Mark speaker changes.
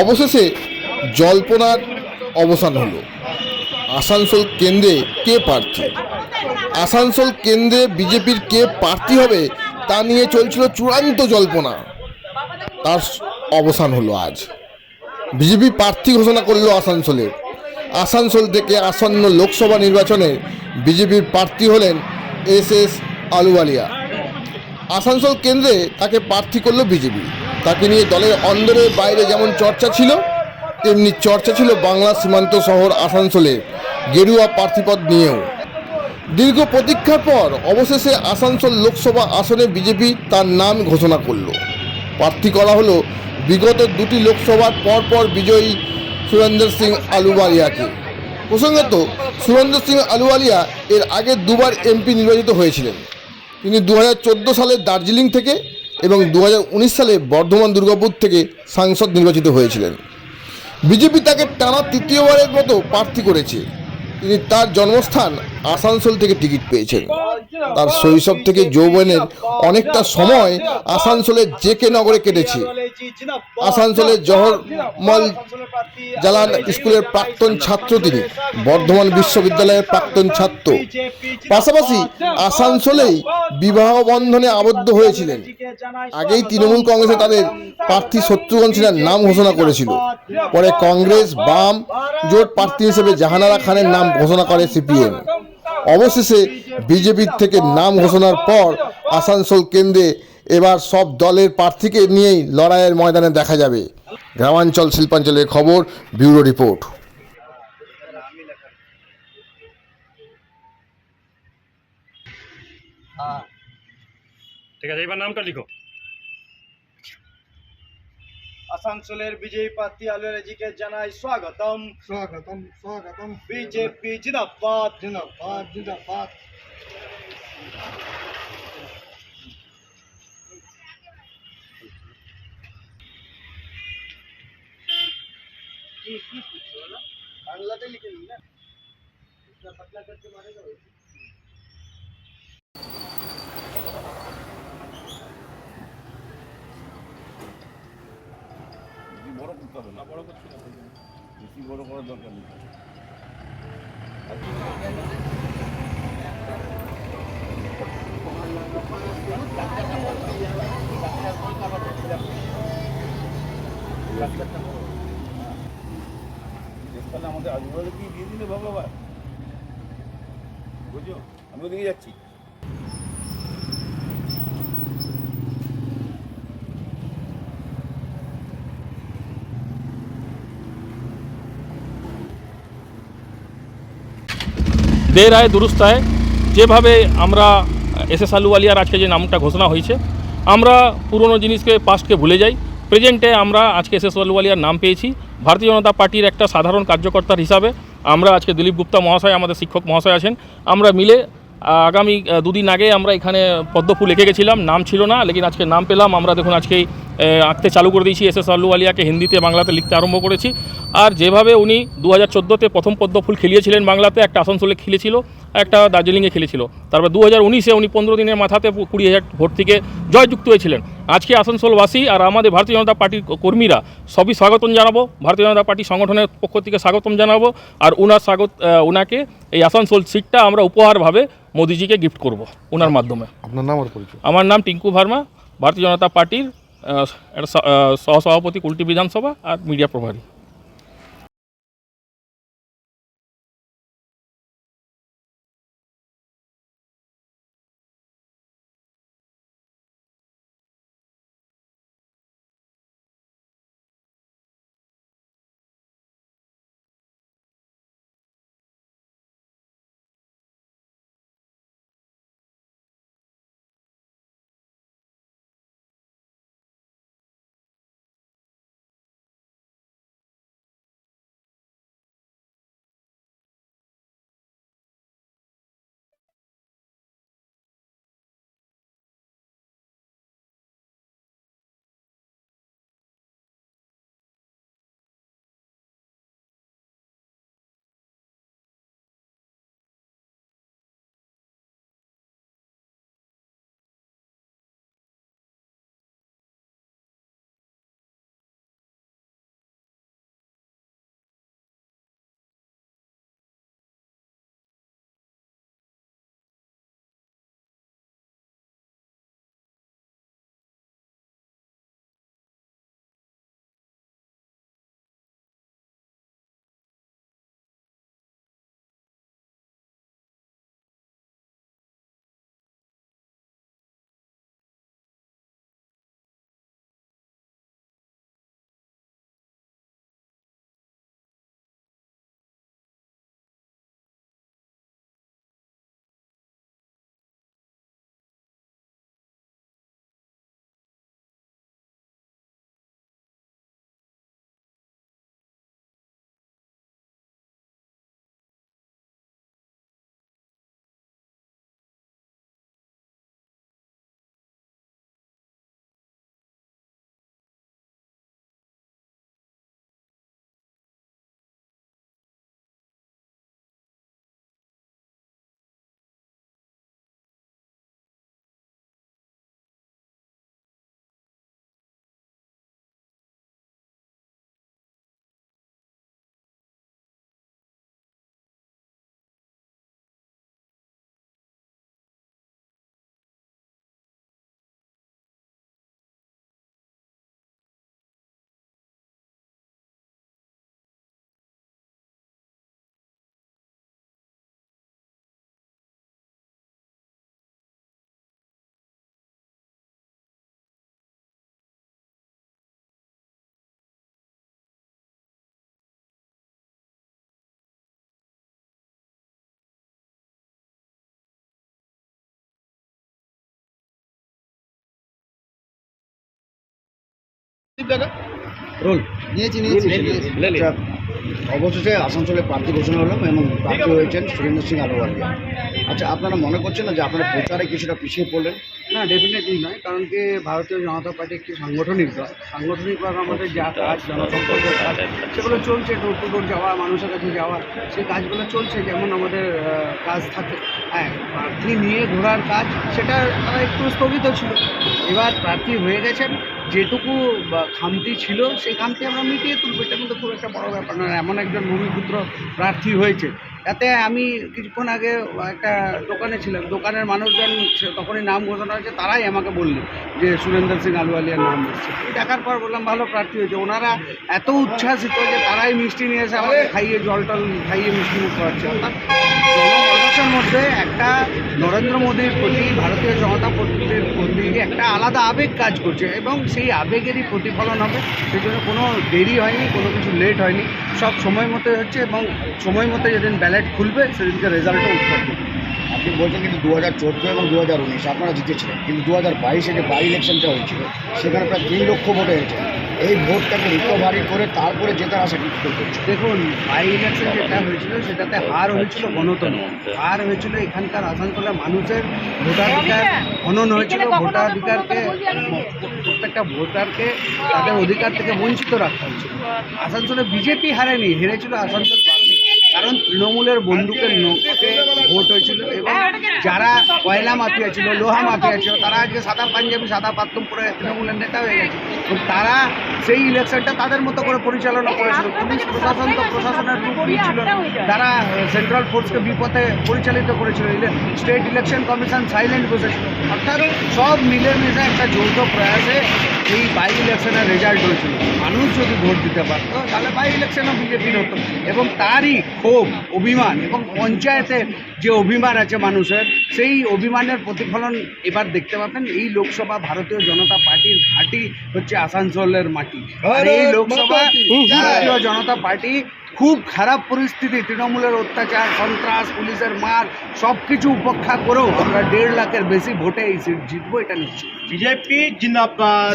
Speaker 1: অবশেষে জল্পনার অবসান হলো। আসানসোল কেন্দ্রে কে প্রার্থী? আসানসোল কেন্দ্রে বিজেপির কে প্রার্থী হবে তা নিয়ে চলছিল চূড়ান্ত জল্পনা। তার অবসান হলো আজ। বিজেপি প্রার্থী ঘোষণা করল আসানসোলে আসানসোল থেকে আসন্ন লোকসভা নির্বাচনে বিজেপির প্রার্থী হলেন এস এস আলুওয়ালিয়া। আসানসোল কেন্দ্রে তাকে প্রার্থী করল বিজেপি। তাকে নিয়ে দলের অন্দরে বাইরে যেমন চর্চা ছিল, তেমনি চর্চা ছিল বাংলা সীমান্ত শহর আসানসোলে, গেরুয়া প্রার্থীপদ নিয়েও। দীর্ঘ প্রতীক্ষার পর অবশেষে আসানসোল লোকসভা আসনে বিজেপি তার নাম ঘোষণা করল। প্রার্থী করা হলো বিগত দুটি লোকসভার পরপর বিজয়ী সুরেন্দ্র সিং আলুওয়ালিয়াকে। প্রসঙ্গত, সুরেন্দ্র সিং আলুওয়ালিয়া এর আগে দুবার এমপি নির্বাচিত হয়েছিলেন। তিনি দু হাজার চোদ্দ সালে দার্জিলিং থেকে এবং দু হাজার উনিশ সালে বর্ধমান দুর্গাপুর থেকে সাংসদ নির্বাচিত হয়েছিলেন। বিজেপি তাকে টানা তৃতীয়বারের মতো প্রার্থী করেছে। তিনি তার জন্মস্থান আসানসোল থেকে টিকিট পেয়েছেন। তার শৈশব থেকে যৌবনের অনেকটা সময় আসানসোলের জেকে নগরে কেটেছে। আসানসোলের জহরমল জালান স্কুলের প্রাক্তন ছাত্র তিনি। বর্ধমান বিশ্ববিদ্যালয়ের প্রাক্তন ছাত্র। পাশাপাশি আসানসোলেই বিবাহ বন্ধনে আবদ্ধ হয়েছিলেন। আগেই তৃণমূল কংগ্রেসে তাদের প্রার্থী শত্রুঘ্ন সিনহার নাম ঘোষণা করেছিল। পরে কংগ্রেস, বাম, জোট প্রার্থী হিসেবে জাহানারা খানের নাম ঘোষণা করে সিপিএম। অবশেষে বিজেপির থেকে নাম ঘোষণার পর আসানসোল কেন্দ্রে এবার সব দলের প্রার্থীকে নিয়েই লড়াইয়ের ময়দানে দেখা যাবে। গ্রামাঞ্চল শিল্পাঞ্চলের খবর ব্যুরো রিপোর্ট।
Speaker 2: ঠিক আছে এবার নামটা লিখো।
Speaker 3: আসানসোলের বিজয়ী প্রার্থী আলুরাজিকে জানাই স্বাগতম।
Speaker 4: স্বাগতম স্বাগতম।
Speaker 3: বিজেপি জিন্দাবাদ।
Speaker 4: জিন্দাবাদ জিন্দাবাদ।
Speaker 3: বাংলাতে লিখে নিন না
Speaker 5: বড় করতে হবে না। বড় করতে হবে বেশি বড় করার দরকার নেই। দেশপালে আমাদের আজুবাজু কি দিয়ে দিলে ভগবান বুঝছ? আমি ওদিকে যাচ্ছি।
Speaker 2: আয় দুরুস্ত আয় যেভাবে আমরা এস এস আলুওয়ালিয়ার আজকে যে নামটা ঘোষণা হয়েছে, আমরা পুরনো জিনিসকে পাস্টকে ভুলে যাই। প্রেজেন্টে আমরা আজকে এস এস আলুওয়ালিয়ার নাম পেয়েছি। ভারতীয় জনতা পার্টির একটা সাধারণ কার্যকর্তার হিসাবে আমরা আজকে দিলীপ গুপ্তা মহাশয়, আমাদের শিক্ষক মহাশয় আছেন। আমরা মিলে আগামী দুদিন আগে আমরা এখানে পদ্মফুল এঁকে গেছিলাম, নাম ছিল না, লেকিন আজকে নাম পেলাম। আমরা দেখুন আজকেই আঁকতে চালু করে দিয়েছি, এস এস আলুওয়ালিয়াকে হিন্দিতে, বাংলাতে লিখতে আরম্ভ করেছি। আর যেভাবে উনি দু হাজার প্রথম পদ্মফুল খেলিয়েছিলেন বাংলাতে, একটা আসানসোলে খেলেছিল। একটা দার্জিলিংয়ে খেলেছিল। তারপর দু হাজার উনিশে উনি পনেরো দিনের মাথাতে কুড়ি হাজার ভোট থেকে জয়যুক্ত হয়েছিলেন। আজকে আসানসোলবাসী আর আমাদের ভারতীয় জনতা পার্টির কর্মীরা সবই স্বাগতম জানাব। ভারতীয় জনতা পার্টি সংগঠনের পক্ষ থেকে স্বাগতম জানাব। আর ওনার স্বাগত ওনাকে এই আসানসোল সিটটা আমরা উপহারভাবে মোদিজিকে গিফট করব ওনার মাধ্যমে।
Speaker 1: আপনার নাম আর পরিচয়?
Speaker 2: আমার নাম টিঙ্কু ভার্মা ভারতীয় জনতা পার্টির সহসভাপতি কুলটি বিধানসভা আর মিডিয়া প্রভারী।
Speaker 3: নিয়েছি নিয়েছি আচ্ছা, অবশেষে আসানসোলে প্রার্থী ঘোষণা হলো এবং প্রার্থী হয়েছেন সুরেন্দ্র সিং আলোয়ালিয়া আচ্ছা আপনারা মনে করছেন না যে আপনারা প্রচারে কিছুটা পিছিয়ে পড়লেন?
Speaker 4: না ডেফিনেটলি নয় কারণ কি ভারতীয় জনতা পার্টি একটি সাংগঠনিক দল। সাংগঠনিকভাবে আমাদের যা কাজ জনসম্পর্কের কাজ সেগুলো চলছে ডোর টু ডোর যাওয়া মানুষের কাছে যাওয়া সেই কাজগুলো চলছে যেমন আমাদের কাজ থাকে। হ্যাঁ প্রার্থী নিয়ে ঘোরার কাজ সেটা তারা একটু স্থগিত ছিল। এবার প্রার্থী হয়ে গেছেন যেটুকু খামতি ছিল, সেই খামতি আমরা মিটিয়ে তুলবো। এটা কিন্তু খুব একটা বড় ব্যাপার নয়, এমন একজন ভূমিপুত্র প্রার্থী হয়েছে। তাতে আমি কিছুক্ষণ আগে একটা দোকানে ছিলাম। দোকানের মানুষজন তখনই নাম ঘোষণা হয়েছে, তারাই আমাকে বললেন যে সুরেন্দ্র সিং আলুয়ালিয়ার নাম এসেছে। দেখার পর বললাম, ভালো প্রার্থী হয়েছে। ওনারা এত উচ্ছ্বাসিত যে তারাই মিষ্টি নিয়ে এসে আমাকে খাইয়ে জল টল খাইয়ে মিষ্টি মুখ করাচ্ছে। জনমানুষের মধ্যে একটা নরেন্দ্র মোদীর প্রতি, ভারতীয় জনতা পার্টির প্রতি একটা আলাদা আবেগ কাজ করছে এবং সেই আবেগেরই প্রতিফলন হবে। সেই জন্য কোনো দেরি হয়নি, কোনো কিছু লেট হয়নি। সব সময় মতো হচ্ছে এবং সময় মতো যেদিন ব্যালেট খুলবে, সেদিনকে রেজাল্টও উত্তর
Speaker 3: আপনি বলছেন কিন্তু দু হাজার চোদ্দ এবং দু হাজার উনিশ আপনারা জিতেছিলেন। কিন্তু দু হাজার বাইশে যে বাই ইলেকশনটা হয়েছিল সেখানে প্রায় তিন লক্ষ ভোট হয়েছে এই ভোটটাকে রিকভারি করে তারপরে জেতার আশা কি করছে
Speaker 4: দেখুন বাই ইলেকশন যেটা হয়েছিল সেটাতে হার হয়েছিল গণতন্ত্র হার হয়েছিল এখানকার আসানসোলের মানুষের ভোটাধিকার হনন হয়েছিল ভোটাধিকারকে প্রত্যেকটা ভোটারকে তাদের অধিকার থেকে বঞ্চিত রাখা হয়েছিল। আসানসোলে বিজেপি হারেনি হেরেছিল আসানসোল কারণ তৃণমূলের বন্দুকের নোকে ভোট হয়েছিল এবং যারা কয়লা মাফিয়া ছিল, লোহা মাফিয়া ছিল, তারা আজকে সাদা পাঞ্জাবি, সাদা পাত্তম পরে তৃণমূলের নেতা হয়ে গেছে। তারা সেই ইলেকশনটা তাদের মতো করে পরিচালনা করেছিল। পুলিশ, প্রশাসন তো প্রশাসনের রূপ নিচ্ছিল না। তারা সেন্ট্রাল ফোর্সকে বিপথে পরিচালিত করেছিল। স্টেট ইলেকশন কমিশন সাইলেন্ট বসেছিল। অর্থাৎ সব মিলেমিশে একটা যৌথ প্রয়াসে এই বাই ইলেকশনের রেজাল্ট হয়েছিল। মানুষ যদি ভোট দিতে পারত তাহলে বাই ইলেকশনও বিজেপির হতো। এবং তারই ক্ষোভ অভিমান এবং পঞ্চায়েতের যে অভিমান আছে মানুষের সেই অভিমানের প্রতিফলন এবার দেখতে পাবেন। এই লোকসভা ভারতীয় জনতা পার্টির ঘাঁটি হচ্ছে আসানসোলের মাটি। আর এই লোকসভা ভারতীয় জনতা পার্টি খুব খারাপ পরিস্থিতি তৃণমূলের অত্যাচার সন্ত্রাস পুলিশের মার সব কিছু উপেক্ষা করেও আমরা দেড় লাখের বেশি ভোটে এই সিট জিতবো এটা নিশ্চিত।
Speaker 3: বিজেপি জিন্দাবাদ।